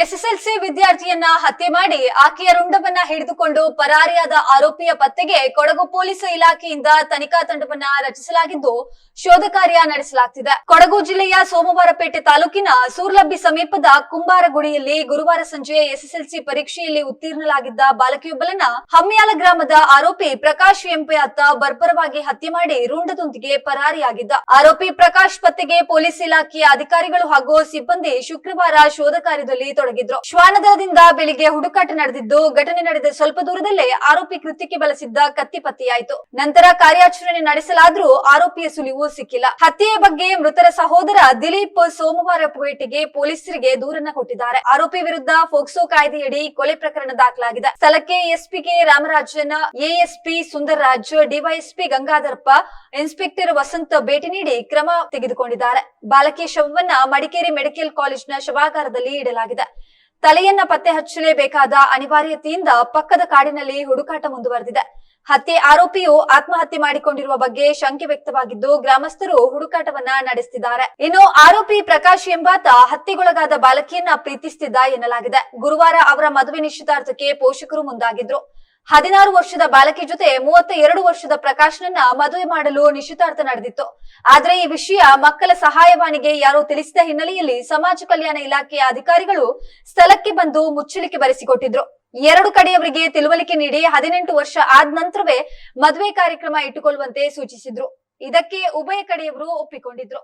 SSLC ವಿದ್ಯಾರ್ಥಿಯನ್ನ ಹತ್ಯೆ ಮಾಡಿ ಆಕೆಯ ರುಂಡವನ್ನ ಹಿಡಿದುಕೊಂಡು ಪರಾರಿಯಾದ ಆರೋಪಿಯ ಪತ್ತೆಗೆ ಕೊಡಗು ಪೊಲೀಸ್ ಇಲಾಖೆಯಿಂದ ತನಿಖಾ ತಂಡವನ್ನ ರಚಿಸಲಾಗಿದ್ದು ಶೋಧ ಕಾರ್ಯ ನಡೆಸಲಾಗ್ತಿದೆ. ಕೊಡಗು ಜಿಲ್ಲೆಯ ಸೋಮವಾರಪೇಟೆ ತಾಲೂಕಿನ ಸೂರ್ಲಬ್ಬಿ ಸಮೀಪದ ಕುಂಬಾರಗುಡಿಯಲ್ಲಿ ಗುರುವಾರ ಸಂಜೆ ಎಸ್ಎಸ್ಎಲ್ಸಿ ಪರೀಕ್ಷೆಯಲ್ಲಿ ಉತ್ತೀರ್ಣಲಾಗಿದ್ದ ಬಾಲಕಿಯೊಬ್ಬಳನ್ನ ಹಮ್ಮಿಯಾಲ ಗ್ರಾಮದ ಆರೋಪಿ ಪ್ರಕಾಶ್ ಎಂಪೆ ಅತ್ತ ಬರ್ಬರವಾಗಿ ಹತ್ಯೆ ಮಾಡಿ ರುಂಡದೊಂದಿಗೆ ಪರಾರಿಯಾಗಿದ್ದ. ಆರೋಪಿ ಪ್ರಕಾಶ್ ಪತ್ತೆಗೆ ಪೊಲೀಸ್ ಇಲಾಖೆಯ ಅಧಿಕಾರಿಗಳು ಹಾಗೂ ಸಿಬ್ಬಂದಿ ಶುಕ್ರವಾರ ಶೋಧ ಕಾರ್ಯದಲ್ಲಿ ತೊಡಗಿದ್ರು. ಶ್ವಾನದಳದಿಂದ ಬೆಳಿಗ್ಗೆ ಹುಡುಕಾಟ ನಡೆದಿದ್ದು, ಘಟನೆ ನಡೆದ ಸ್ವಲ್ಪ ದೂರದಲ್ಲೇ ಆರೋಪಿ ಕೃತ್ಯಕ್ಕೆ ಬಳಸಿದ್ದ ಕತ್ತಿ ಪತ್ತೆಯಾಯಿತು. ನಂತರ ಕಾರ್ಯಾಚರಣೆ ನಡೆಸಲಾದ್ರೂ ಆರೋಪಿಯ ಸುಳಿವು ಸಿಕ್ಕಿಲ್ಲ. ಹತ್ಯೆಯ ಬಗ್ಗೆ ಮೃತರ ಸಹೋದರ ದಿಲೀಪ್ ಸೋಮವಾರ ಪೇಟೆಗೆ ಪೊಲೀಸರಿಗೆ ದೂರನ್ನ ಕೊಟ್ಟಿದ್ದಾರೆ. ಆರೋಪಿ ವಿರುದ್ಧ ಫೋಕ್ಸೋ ಕಾಯ್ದೆಯಡಿ ಕೊಲೆ ಪ್ರಕರಣ ದಾಖಲಾಗಿದೆ. ಸ್ಥಳಕ್ಕೆ ಎಸ್ಪಿಗೆ Ramarajan, ASP Sundararaj, DYSP Gangadharappa, inspector Vasanth ಭೇಟಿ ನೀಡಿ ಕ್ರಮ ತೆಗೆದುಕೊಂಡಿದ್ದಾರೆ. ಬಾಲಕಿ ಶವವನ್ನ ಮಡಿಕೇರಿ ಮೆಡಿಕಲ್ ಕಾಲೇಜ್ನ ಶವಾಗಾರದಲ್ಲಿ ಇಡಲಾಗಿದೆ. ತಲೆಯನ್ನ ಪತ್ತೆ ಹಚ್ಚಲೇಬೇಕಾದ ಅನಿವಾರ್ಯತೆಯಿಂದ ಪಕ್ಕದ ಕಾಡಿನಲ್ಲಿ ಹುಡುಕಾಟ ಮುಂದುವರೆದಿದೆ. ಹತ್ಯೆ ಆರೋಪಿಯು ಆತ್ಮಹತ್ಯೆ ಮಾಡಿಕೊಂಡಿರುವ ಬಗ್ಗೆ ಶಂಕೆ ವ್ಯಕ್ತವಾಗಿದ್ದು, ಗ್ರಾಮಸ್ಥರು ಹುಡುಕಾಟವನ್ನ ನಡೆಸುತ್ತಿದ್ದಾರೆ ಇನ್ನು ಆರೋಪಿ ಪ್ರಕಾಶ್ ಎಂಬಾತ ಹತ್ಯೆಗೊಳಗಾದ ಬಾಲಕಿಯನ್ನ ಪ್ರೀತಿಸುತ್ತಿದ್ದ ಎನ್ನಲಾಗಿದೆ. ಗುರುವಾರ ಅವರ ಮದುವೆ ನಿಶ್ಚಿತಾರ್ಥಕ್ಕೆ ಪೋಷಕರು ಮುಂದಾಗಿದ್ರು. ಹದಿನಾರು ವರ್ಷದ ಬಾಲಕಿ ಜೊತೆ ಮೂವತ್ತ ಎರಡು ವರ್ಷದ ಪ್ರಕಾಶ್ನನ್ನ ಮದುವೆ ಮಾಡಲು ನಿಶ್ಚಿತಾರ್ಥ ನಡೆದಿತ್ತು. ಆದರೆ ಈ ವಿಷಯ ಮಕ್ಕಳ ಸಹಾಯವಾಣಿಗೆ ಯಾರೋ ತಿಳಿಸಿದ ಹಿನ್ನೆಲೆಯಲ್ಲಿ ಸಮಾಜ ಕಲ್ಯಾಣ ಇಲಾಖೆಯ ಅಧಿಕಾರಿಗಳು ಸ್ಥಳಕ್ಕೆ ಬಂದು ಮುಚ್ಚಳಿಕೆ ಬರೆಸಿಕೊಟ್ಟಿದ್ರು. ಎರಡು ಕಡೆಯವರಿಗೆ ತಿಳುವಳಿಕೆ ನೀಡಿ ಹದಿನೆಂಟು ವರ್ಷ ಆದ ನಂತರವೇ ಮದುವೆ ಕಾರ್ಯಕ್ರಮ ಇಟ್ಟುಕೊಳ್ಳುವಂತೆ ಸೂಚಿಸಿದ್ರು. ಇದಕ್ಕೆ ಉಭಯ ಕಡೆಯವರು ಒಪ್ಪಿಕೊಂಡಿದ್ರು.